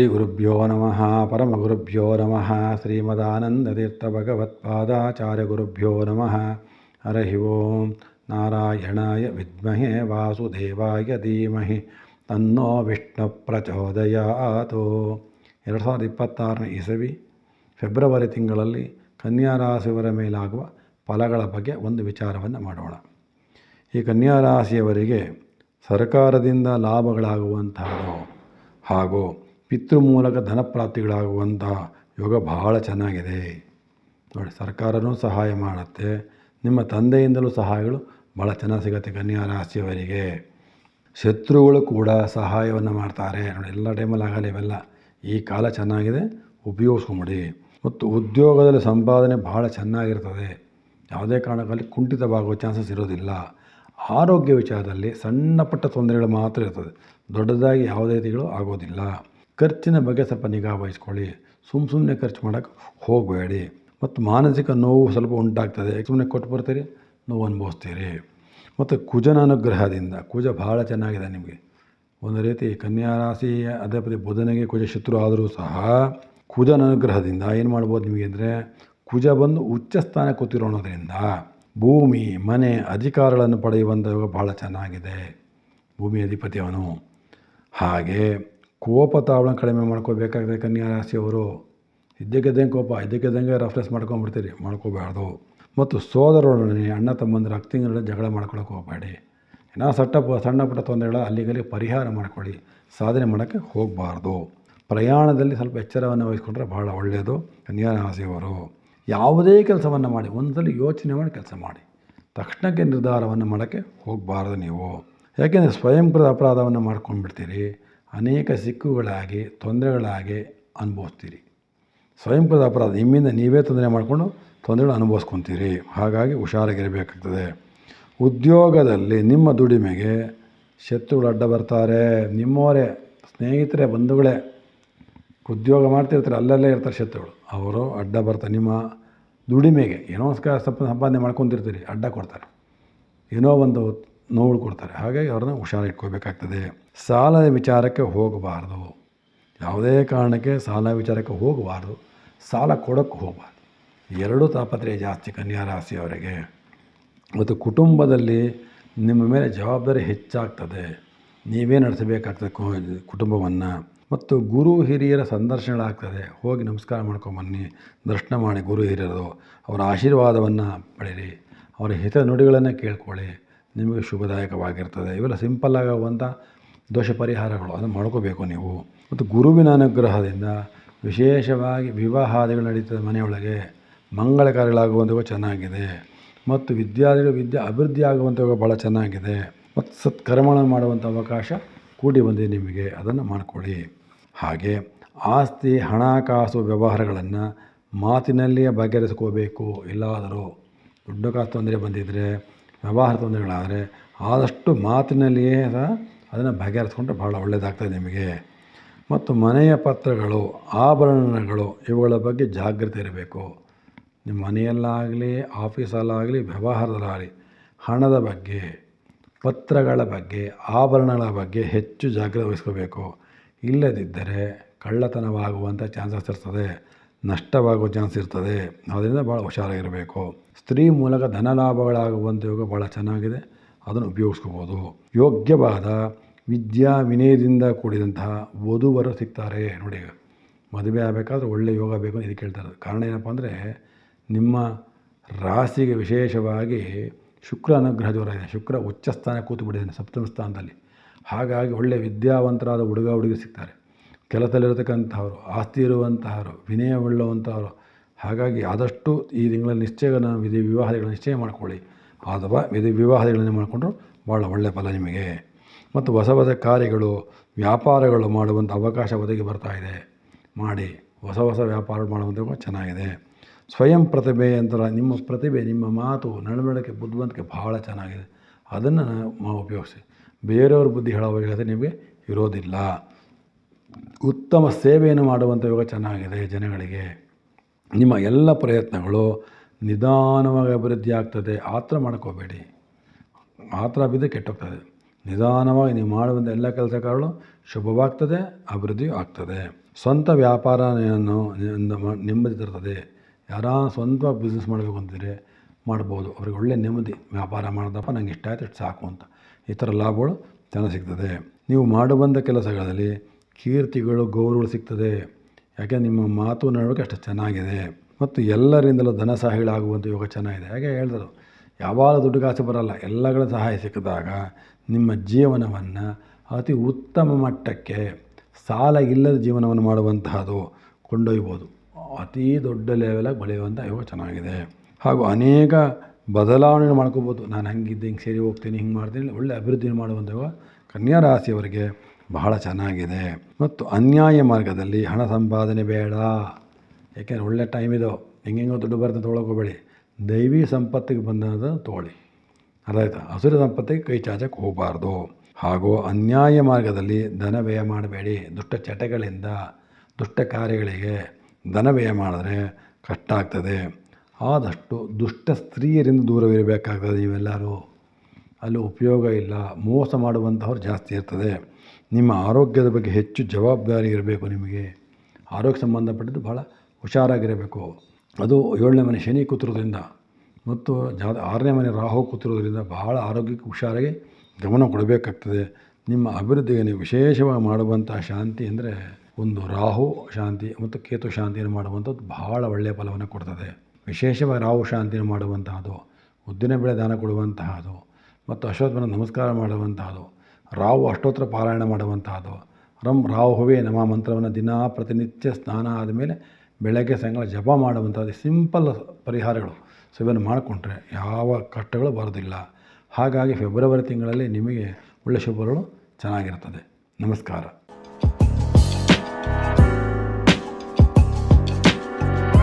ಶ್ರೀ ಗುರುಭ್ಯೋ ನಮಃ. ಪರಮಗುರುಭ್ಯೋ ನಮಃ. ಶ್ರೀಮದಾನಂದತೀರ್ಥ ಭಗವತ್ಪಾದಾಚಾರ್ಯ ಗುರುಭ್ಯೋ ನಮಃ. ಹರಿ ಓಂ. ನಾರಾಯಣಾಯ ವಿದ್ಮಹೆ ವಾಸುದೇವಾಯ ಧೀಮಹಿ. ತನ್ನೋ ವಿಷ್ಣು ಪ್ರಚೋದಯಾತು. ಎರಡು ಸಾವಿರದ ಇಪ್ಪತ್ತಾರನೇ ಇಸವಿ ಫೆಬ್ರವರಿ ತಿಂಗಳಲ್ಲಿ ಕನ್ಯಾ ರಾಶಿಯವರ ಮೇಲಾಗುವ ಫಲಗಳ ಬಗ್ಗೆ ಒಂದು ವಿಚಾರವನ್ನು ಮಾಡೋಣ. ಈ ಕನ್ಯಾ ರಾಶಿಯವರಿಗೆ ಸರ್ಕಾರದಿಂದ ಲಾಭಗಳಾಗುವಂತಹದ್ದು ಹಾಗೂ ಪಿತೃ ಮೂಲಕ ಧನಪ್ರಾಪ್ತಿಗಳಾಗುವಂತಹ ಯೋಗ ಬಹಳ ಚೆನ್ನಾಗಿದೆ. ನೋಡಿ ಸರ್ಕಾರವೂ ಸಹಾಯ ಮಾಡುತ್ತೆ. ನಿಮ್ಮ ತಂದೆಯಿಂದಲೂ ಸಹಾಯಗಳು ಭಾಳ ಚೆನ್ನಾಗಿ ಸಿಗುತ್ತೆ ಕನ್ಯಾ ರಾಶಿಯವರಿಗೆ. ಶತ್ರುಗಳು ಕೂಡ ಸಹಾಯವನ್ನು ಮಾಡ್ತಾರೆ. ನೋಡಿ, ಎಲ್ಲ ಟೈಮಲ್ಲಿ ಆಗಲ್ಲ ಇವೆಲ್ಲ. ಈ ಕಾಲ ಚೆನ್ನಾಗಿದೆ, ಉಪಯೋಗಿಸ್ಕೊಂಬಿಡಿ. ಮತ್ತು ಉದ್ಯೋಗದಲ್ಲಿ ಸಂಪಾದನೆ ಭಾಳ ಚೆನ್ನಾಗಿರ್ತದೆ. ಯಾವುದೇ ಕಾರಣಕ್ಕಲ್ಲಿ ಕುಂಠಿತವಾಗುವ ಚಾನ್ಸಸ್ ಇರೋದಿಲ್ಲ. ಆರೋಗ್ಯ ವಿಚಾರದಲ್ಲಿ ಸಣ್ಣ ಪುಟ್ಟ ತೊಂದರೆಗಳು ಮಾತ್ರ ಇರ್ತದೆ. ದೊಡ್ಡದಾಗಿ ಯಾವುದೇ ರೀತಿಗಳು ಆಗೋದಿಲ್ಲ. ಖರ್ಚಿನ ಬಗ್ಗೆ ಸ್ವಲ್ಪ ನಿಗಾ ವಹಿಸ್ಕೊಳ್ಳಿ. ಸುಮ್ಮ ಸುಮ್ಮನೆ ಖರ್ಚು ಮಾಡೋಕ್ಕೆ ಹೋಗಬೇಡಿ. ಮತ್ತು ಮಾನಸಿಕ ನೋವು ಸ್ವಲ್ಪ ಉಂಟಾಗ್ತದೆ. ಸುಮ್ಮನೆ ಕೊಟ್ಟು ಬರ್ತೀರಿ? ನೋವು ಅನುಭವಿಸ್ತೀರಿ. ಮತ್ತು ಕುಜನ ಅನುಗ್ರಹದಿಂದ, ಕುಜ ಭಾಳ ಚೆನ್ನಾಗಿದೆ ನಿಮಗೆ. ಒಂದು ರೀತಿ ಕನ್ಯಾ ರಾಶಿಯ ಅದೇ ಪದೇ ಬುಧನಿಗೆ ಕುಜ ಶತ್ರು ಆದರೂ ಸಹ ಕುಜನ ಅನುಗ್ರಹದಿಂದ ಏನು ಮಾಡ್ಬೋದು ನಿಮಗೆ ಅಂದರೆ ಕುಜ ಬಂದು ಉಚ್ಚ ಸ್ಥಾನ ಕೂತಿರೋಣದ್ರಿಂದ ಭೂಮಿ, ಮನೆ ಅಧಿಕಾರಗಳನ್ನು ಪಡೆಯುವಂಥ ಯೋಗ ಭಾಳ ಚೆನ್ನಾಗಿದೆ. ಭೂಮಿ ಅಧಿಪತಿ ಅವನು. ಹಾಗೆ ಕೋಪ ತಾವಳ ಕಡಿಮೆ ಮಾಡ್ಕೋಬೇಕಾಗಿದೆ ಕನ್ಯಾ ರಾಶಿಯವರು ಇದ್ದಕ್ಕಿದ್ದಂಗೆ ಕೋಪ, ಇದ್ದಕ್ಕಿದ್ದಂಗೆ ರಫ್ನೆಸ್ ಮಾಡ್ಕೊಂಡ್ಬಿಡ್ತೀರಿ ಮಾಡ್ಕೋಬಾರ್ದು. ಮತ್ತು ಸೋದರರೊಡನೆ ಅಣ್ಣ ತಮ್ಮಂದಿರ ಅಕ್ತಿಂಗಳ ಜಗಳ ಮಾಡ್ಕೊಳಕ್ಕೆ ಹೋಗಬೇಡಿ. ಏನೋ ಸಟ್ಟ ಸಣ್ಣ ಪುಟ್ಟ ತೊಂದರೆಗಳ ಅಲ್ಲಿಗಲ್ಲಿ ಪರಿಹಾರ ಮಾಡ್ಕೊಳ್ಳಿ. ಸಾಧನೆ ಮಾಡೋಕ್ಕೆ ಹೋಗಬಾರ್ದು. ಪ್ರಯಾಣದಲ್ಲಿ ಸ್ವಲ್ಪ ಎಚ್ಚರವನ್ನು ವಹಿಸ್ಕೊಂಡ್ರೆ ಭಾಳ ಒಳ್ಳೆಯದು ಕನ್ಯಾ ರಾಶಿಯವರು ಯಾವುದೇ ಕೆಲಸವನ್ನು ಮಾಡಿ, ಒಂದ್ಸಲ ಯೋಚನೆ ಮಾಡಿ ಕೆಲಸ ಮಾಡಿ. ತಕ್ಷಣಕ್ಕೆ ನಿರ್ಧಾರವನ್ನು ಮಾಡೋಕ್ಕೆ ಹೋಗಬಾರ್ದು ನೀವು. ಯಾಕೆಂದರೆ ಸ್ವಯಂಕೃತ ಅಪರಾಧವನ್ನು ಮಾಡ್ಕೊಂಡ್ಬಿಡ್ತೀರಿ. ಅನೇಕ ಸಿಕ್ಕುಗಳಾಗಿ, ತೊಂದರೆಗಳಾಗಿ ಅನುಭವಿಸ್ತೀರಿ. ಸ್ವಯಂಕೃತ ಅಪರಾಧ, ನಿಮ್ಮಿಂದ ನೀವೇ ತೊಂದರೆ ಮಾಡಿಕೊಂಡು ತೊಂದರೆಗಳು ಅನುಭವಿಸ್ಕೊತೀರಿ. ಹಾಗಾಗಿ ಹುಷಾರಾಗಿರಬೇಕಾಗ್ತದೆ. ಉದ್ಯೋಗದಲ್ಲಿ ನಿಮ್ಮ ದುಡಿಮೆಗೆ ಶತ್ರುಗಳು ಅಡ್ಡ ಬರ್ತಾರೆ. ನಿಮ್ಮವರೇ, ಸ್ನೇಹಿತರೆ, ಬಂಧುಗಳೇ, ಉದ್ಯೋಗ ಮಾಡ್ತಿರ್ತಾರೆ, ಅಲ್ಲಲ್ಲೇ ಇರ್ತಾರೆ ಶತ್ರುಗಳು. ಅವರು ಅಡ್ಡ ಬರ್ತಾರೆ. ನಿಮ್ಮ ದುಡಿಮೆಗೆ ಏನೋ ಸಂಪಾದನೆ ಮಾಡ್ಕೊತಿರ್ತೀರಿ ಅಡ್ಡ ಕೊಡ್ತಾರೆ. ಏನೋ ಒಂದು ನೋವು ಕೊಡ್ತಾರೆ ಹಾಗಾಗಿ ಅವ್ರನ್ನ ಹುಷಾರಿಟ್ಕೋಬೇಕಾಗ್ತದೆ ಸಾಲದ ವಿಚಾರಕ್ಕೆ ಹೋಗಬಾರ್ದು. ಯಾವುದೇ ಕಾರಣಕ್ಕೆ ಸಾಲ ವಿಚಾರಕ್ಕೆ ಹೋಗಬಾರ್ದು. ಸಾಲ ಕೊಡೋಕ್ಕೆ ಹೋಗಬಾರ್ದು. ಎರಡೂ ತಾಪತ್ರಯ ಜಾಸ್ತಿ ಕನ್ಯಾ ರಾಶಿಯವರಿಗೆ ಮತ್ತು ಕುಟುಂಬದಲ್ಲಿ ನಿಮ್ಮ ಮೇಲೆ ಜವಾಬ್ದಾರಿ ಹೆಚ್ಚಾಗ್ತದೆ. ನೀವೇ ನಡೆಸಬೇಕಾಗ್ತದೆ ಕುಟುಂಬವನ್ನು. ಮತ್ತು ಗುರು ಹಿರಿಯರ ಸಂದರ್ಶನಗಳಾಗ್ತದೆ. ಹೋಗಿ ನಮಸ್ಕಾರ ಮಾಡ್ಕೊಂಬನ್ನಿ ದರ್ಶನ ಮಾಡಿ ಗುರು ಹಿರಿಯರು. ಅವರ ಆಶೀರ್ವಾದವನ್ನು ಪಡೀರಿ ಅವರ ಹಿತ ನುಡಿಗಳನ್ನು ಕೇಳ್ಕೊಳ್ಳಿ. ನಿಮಗೆ ಶುಭದಾಯಕವಾಗಿರ್ತದೆ. ಇವೆಲ್ಲ ಸಿಂಪಲ್ಲಾಗುವಂಥ ದೋಷ ಪರಿಹಾರಗಳು ಅದನ್ನು ಮಾಡ್ಕೋಬೇಕು ನೀವು. ಮತ್ತು ಗುರುವಿನ ಅನುಗ್ರಹದಿಂದ ವಿಶೇಷವಾಗಿ ವಿವಾಹಾದಿಗಳು ನಡೀತದೆ ಮನೆಯೊಳಗೆ. ಮಂಗಳ ಚೆನ್ನಾಗಿದೆ. ಮತ್ತು ವಿದ್ಯಾರ್ಥಿಗಳು ವಿದ್ಯೆ ಅಭಿವೃದ್ಧಿ ಆಗುವಂಥವು ಭಾಳ ಚೆನ್ನಾಗಿದೆ. ಮತ್ತು ಸತ್ಕರ್ಮಣ ಮಾಡುವಂಥ ಅವಕಾಶ ಕೂಡಿ ಬಂದಿದೆ ನಿಮಗೆ. ಅದನ್ನು ಮಾಡಿಕೊಳ್ಳಿ. ಹಾಗೆ ಆಸ್ತಿ ಹಣಕಾಸು ವ್ಯವಹಾರಗಳನ್ನು ಮಾತಿನಲ್ಲಿಯೇ ಬಗೆಹರಿಸ್ಕೋಬೇಕು. ಇಲ್ಲಾದರೂ ದೊಡ್ಡ ಕಾಸು ತೊಂದರೆ ಬಂದಿದ್ದರೆ ವ್ಯವಹಾರ ತೊಂದರೆಗಳಾದರೆ ಆದಷ್ಟು ಮಾತಿನಲ್ಲಿಯೇ ಸಹ ಅದನ್ನು ಬಗೆಹರಿಸ್ಕೊಂಡ್ರೆ ಭಾಳ ಒಳ್ಳೆಯದಾಗ್ತದೆ ನಿಮಗೆ. ಮತ್ತು ಮನೆಯ ಪತ್ರಗಳು, ಆಭರಣಗಳು, ಇವುಗಳ ಬಗ್ಗೆ ಜಾಗ್ರತೆ ಇರಬೇಕು. ನಿಮ್ಮ ಮನೆಯಲ್ಲಾಗಲಿ, ಆಫೀಸಲ್ಲಾಗಲಿ, ವ್ಯವಹಾರದಲ್ಲಾಗಲಿ, ಹಣದ ಬಗ್ಗೆ, ಪತ್ರಗಳ ಬಗ್ಗೆ, ಆಭರಣಗಳ ಬಗ್ಗೆ ಹೆಚ್ಚು ಜಾಗ್ರತೆ ವಹಿಸ್ಕೋಬೇಕು. ಇಲ್ಲದಿದ್ದರೆ ಕಳ್ಳತನವಾಗುವಂಥ ಚಾನ್ಸಸ್ ಇರ್ತದೆ. ನಷ್ಟವಾಗುವ ಚಾನ್ಸ್ ಇರ್ತದೆ. ಅದರಿಂದ ಭಾಳ ಹುಷಾರಾಗಿರಬೇಕು. ಸ್ತ್ರೀ ಮೂಲಕ ಧನ ಲಾಭಗಳಾಗುವಂಥ ಯೋಗ ಭಾಳ ಚೆನ್ನಾಗಿದೆ. ಅದನ್ನು ಉಪಯೋಗಿಸ್ಕೋಬೋದು. ಯೋಗ್ಯವಾದ ವಿದ್ಯಾ ವಿನಯದಿಂದ ಕೂಡಿದಂತಹ ವಧುವರು ಸಿಗ್ತಾರೆ. ನೋಡಿ, ಮದುವೆ ಆಗಬೇಕಾದ್ರೆ ಒಳ್ಳೆಯ ಯೋಗ ಬೇಕು ಅಂತ ಇದಕ್ಕೆ ಹೇಳ್ತಾರೆ ಕಾರಣ ಏನಪ್ಪ ಅಂದರೆ, ನಿಮ್ಮ ರಾಶಿಗೆ ವಿಶೇಷವಾಗಿ ಶುಕ್ರ ಅನುಗ್ರಹ ಜೋರ ಇದೆ ಶುಕ್ರ ಉಚ್ಚ ಸ್ಥಾನ ಕೂತು ಬಿಟ್ಟಿದ್ದಾನೆ ಸಪ್ತಮ ಸ್ಥಾನದಲ್ಲಿ. ಹಾಗಾಗಿ ಒಳ್ಳೆಯ ವಿದ್ಯಾವಂತರಾದ ಹುಡುಗ ಹುಡುಗಿ ಸಿಗ್ತಾರೆ. ಕೆಲಸದಲ್ಲಿರತಕ್ಕಂಥವ್ರು, ಆಸ್ತಿ ಇರುವಂತಹವರು ವಿನಯವುಳ್ಳವಂಥವರು ಹಾಗಾಗಿ ಆದಷ್ಟು ಈ ತಿಂಗಳಲ್ಲಿ ನಿಶ್ಚಯಗಳನ್ನು ವಿಧಿ ವಿವಾಹಗಳನ್ನು ನಿಶ್ಚಯ ಮಾಡಿಕೊಳ್ಳಿ. ಅಥವಾ ವಿಧಿ ವಿವಾಹಗಳನ್ನು ಮಾಡಿಕೊಂಡ್ರು ಭಾಳ ಒಳ್ಳೆಯ ಫಲ ನಿಮಗೆ. ಮತ್ತು ಹೊಸ ಹೊಸ ಕಾರ್ಯಗಳು, ವ್ಯಾಪಾರಗಳು ಮಾಡುವಂಥ ಅವಕಾಶ ಒದಗಿ ಬರ್ತಾ ಇದೆ. ಮಾಡಿ, ಹೊಸ ಹೊಸ ವ್ಯಾಪಾರ ಮಾಡುವಂಥ ಚೆನ್ನಾಗಿದೆ. ಸ್ವಯಂ ಪ್ರತಿಭೆ ಅಂತ ನಿಮ್ಮ ಪ್ರತಿಭೆ, ನಿಮ್ಮ ಮಾತು, ನಡವಳಿಕೆ, ಬುದ್ಧಿವಂತಿಕೆ ಭಾಳ ಚೆನ್ನಾಗಿದೆ. ಅದನ್ನು ನಾವು ಉಪಯೋಗಿಸಿ. ಬೇರೆಯವ್ರ ಬುದ್ಧಿ ಹೇಳೋ ಅವಶ್ಯಕತೆ ನಿಮಗೆ ಇರೋದಿಲ್ಲ. ಉತ್ತಮ ಸೇವೆಯನ್ನು ಮಾಡುವಂಥ ಯೋಗ ಚೆನ್ನಾಗಿದೆ ಜನಗಳಿಗೆ. ನಿಮ್ಮ ಎಲ್ಲ ಪ್ರಯತ್ನಗಳು ನಿಧಾನವಾಗಿ ಅಭಿವೃದ್ಧಿ ಆಗ್ತದೆ, ಆತ್ರ ಮಾಡ್ಕೋಬೇಡಿ. ಆತ್ರ ಬಿದ್ದು ಕೆಟ್ಟೋಗ್ತದೆ. ನಿಧಾನವಾಗಿ ನೀವು ಮಾಡುವಂಥ ಎಲ್ಲ ಕೆಲಸ ಕಾರ್ಯಗಳು ಶುಭವಾಗ್ತದೆ, ಅಭಿವೃದ್ಧಿಯೂ ಆಗ್ತದೆ. ಸ್ವಂತ ವ್ಯಾಪಾರವನ್ನು ನೆಮ್ಮದಿ ತರ್ತದೆ. ಯಾರ ಸ್ವಂತ ಬಿಸ್ನೆಸ್ ಮಾಡಬೇಕು ಅಂತಿದ್ರೆ ಮಾಡ್ಬೋದು. ಅವ್ರಿಗೆ ಒಳ್ಳೆ ನೆಮ್ಮದಿ. ವ್ಯಾಪಾರ ಮಾಡಿದಪ್ಪ ನಂಗೆ ಇಷ್ಟ ಆಯ್ತು ಸಾಕು ಅಂತ. ಈ ಥರ ಲಾಭಗಳು ಚೆನ್ನಾಗಿ ಸಿಗ್ತದೆ. ನೀವು ಮಾಡುವಂಥ ಕೆಲಸಗಳಲ್ಲಿ ಕೀರ್ತಿಗಳು, ಗೌರವಗಳು ಸಿಗ್ತದೆ. ಯಾಕೆ ನಿಮ್ಮ ಮಾತು ನಡವಳಿಕೆ ಅಷ್ಟು ಚೆನ್ನಾಗಿದೆ. ಮತ್ತು ಎಲ್ಲರಿಂದಲೂ ಧನ ಸಹಾಯಗಳಾಗುವಂಥ ಯೋಗ ಚೆನ್ನಾಗಿದೆ. ಹಾಗೆ ಹೇಳಿದರು. ಯಾವಾಗ ದುಡ್ಡು ಕಾಸು ಬರಲ್ಲ, ಎಲ್ಲಗಳ ಸಹಾಯ ಸಿಕ್ಕಿದಾಗ ನಿಮ್ಮ ಜೀವನವನ್ನು ಅತಿ ಉತ್ತಮ ಮಟ್ಟಕ್ಕೆ ಸಾಲ ಇಲ್ಲದ ಜೀವನವನ್ನು ಮಾಡುವಂತಹದ್ದು ಕೊಂಡೊಯ್ಬೋದು. ಅತೀ ದೊಡ್ಡ ಲೆವೆಲಾಗಿ ಬೆಳೆಯುವಂಥ ಯೋಗ ಚೆನ್ನಾಗಿದೆ. ಹಾಗೂ ಅನೇಕ ಬದಲಾವಣೆ ಮಾಡ್ಕೋಬೋದು. ನಾನು ಹಂಗಿದ್ದೆ, ಹಿಂಗೆ ಸೇರಿ ಹೋಗ್ತೀನಿ, ಹಿಂಗೆ ಮಾಡ್ತೀನಿ, ಒಳ್ಳೆ ಅಭಿವೃದ್ಧಿ ಮಾಡುವಂಥ ಯೋಗ ಕನ್ಯಾ ರಾಶಿಯವರಿಗೆ ಬಹಳ ಚೆನ್ನಾಗಿದೆ. ಮತ್ತು ಅನ್ಯಾಯ ಮಾರ್ಗದಲ್ಲಿ ಹಣ ಸಂಪಾದನೆ ಬೇಡ. ಏಕೆಂದರೆ ಒಳ್ಳೆ ಟೈಮ್ ಇದು. ಹೆಂಗೆಂಗೋ ದುಡ್ಡು ಬರ್ತದೆ ತೊಗೊಳಕೋಬೇಡಿ ದೈವಿ ಸಂಪತ್ತಿಗೆ ಬಂದದ್ದು ತೊಗೊಳ್ಳಿ. ಅರ್ಥ ಆಯ್ತಾ ಹಸುರ ಸಂಪತ್ತಿಗೆ ಕೈ ಚಾಚಕ್ಕೆ ಹೋಗಬಾರ್ದು. ಹಾಗೂ ಅನ್ಯಾಯ ಮಾರ್ಗದಲ್ಲಿ ಧನ ವ್ಯಯ ಮಾಡಬೇಡಿ. ದುಷ್ಟ ಚಟಗಳಿಂದ, ದುಷ್ಟ ಕಾರ್ಯಗಳಿಗೆ ಧನ ವ್ಯಯ ಮಾಡಿದ್ರೆ ಕಷ್ಟ ಆಗ್ತದೆ. ಆದಷ್ಟು ದುಷ್ಟ ಸ್ತ್ರೀಯರಿಂದ ದೂರವಿರಬೇಕಾಗ್ತದೆ ನೀವೆಲ್ಲರೂ. ಅಲ್ಲಿ ಉಪಯೋಗ ಇಲ್ಲ, ಮೋಸ ಮಾಡುವಂಥವ್ರು ಜಾಸ್ತಿ ಇರ್ತದೆ. ನಿಮ್ಮ ಆರೋಗ್ಯದ ಬಗ್ಗೆ ಹೆಚ್ಚು ಜವಾಬ್ದಾರಿ ಇರಬೇಕು ನಿಮಗೆ. ಆರೋಗ್ಯ ಸಂಬಂಧಪಟ್ಟಿದ್ದು ಭಾಳ ಹುಷಾರಾಗಿರಬೇಕು. ಅದು ಏಳನೇ ಮನೆ ಶನಿ ಕೂತಿರೋದ್ರಿಂದ ಮತ್ತು ಜಾ ಆರನೇ ಮನೆ ರಾಹು ಕೂತಿರೋದ್ರಿಂದ ಬಹಳ ಆರೋಗ್ಯಕ್ಕೆ ಹುಷಾರಾಗಿ ಗಮನ ಕೊಡಬೇಕಾಗ್ತದೆ. ನಿಮ್ಮ ಅಭಿವೃದ್ಧಿಗೆ ನೀವು ವಿಶೇಷವಾಗಿ ಮಾಡುವಂಥ ಶಾಂತಿ ಅಂದರೆ ಒಂದು ರಾಹು ಶಾಂತಿ ಮತ್ತು ಕೇತು ಶಾಂತಿಯನ್ನು ಮಾಡುವಂಥದ್ದು ಬಹಳ ಒಳ್ಳೆಯ ಫಲವನ್ನು ಕೊಡ್ತದೆ. ವಿಶೇಷವಾಗಿ ರಾಹು ಶಾಂತಿಯನ್ನು ಮಾಡುವಂತಹದ್ದು, ಉದ್ದಿನ ಬೆಳೆ ದಾನ ಕೊಡುವಂತಹದ್ದು ಮತ್ತು ಅಶ್ವತ್ಥನ ನಮಸ್ಕಾರ ಮಾಡುವಂತಹದ್ದು ರಾವು ಅಷ್ಟೋತ್ತರ ಪಾರಾಯಣ ಮಾಡುವಂತಹದ್ದು ರಂ ರಾಹುವೇ ನಮ ಮಂತ್ರವನ್ನು ದಿನಾ ಪ್ರತಿನಿತ್ಯ ಸ್ನಾನ ಆದಮೇಲೆ ಬೆಳಗ್ಗೆ ಸಾಯಂಕಾಲ ಜಪ ಮಾಡುವಂಥದ್ದು ಸಿಂಪಲ್ ಪರಿಹಾರಗಳು. ಸೊ, ಇವನ್ನು ಮಾಡಿಕೊಂಡ್ರೆ ಯಾವ ಕಷ್ಟಗಳು ಬರೋದಿಲ್ಲ ಹಾಗಾಗಿ ಫೆಬ್ರವರಿ ತಿಂಗಳಲ್ಲಿ ನಿಮಗೆ ಒಳ್ಳೆಯ ಶುಭಗಳು ಚೆನ್ನಾಗಿರ್ತದೆ ನಮಸ್ಕಾರ.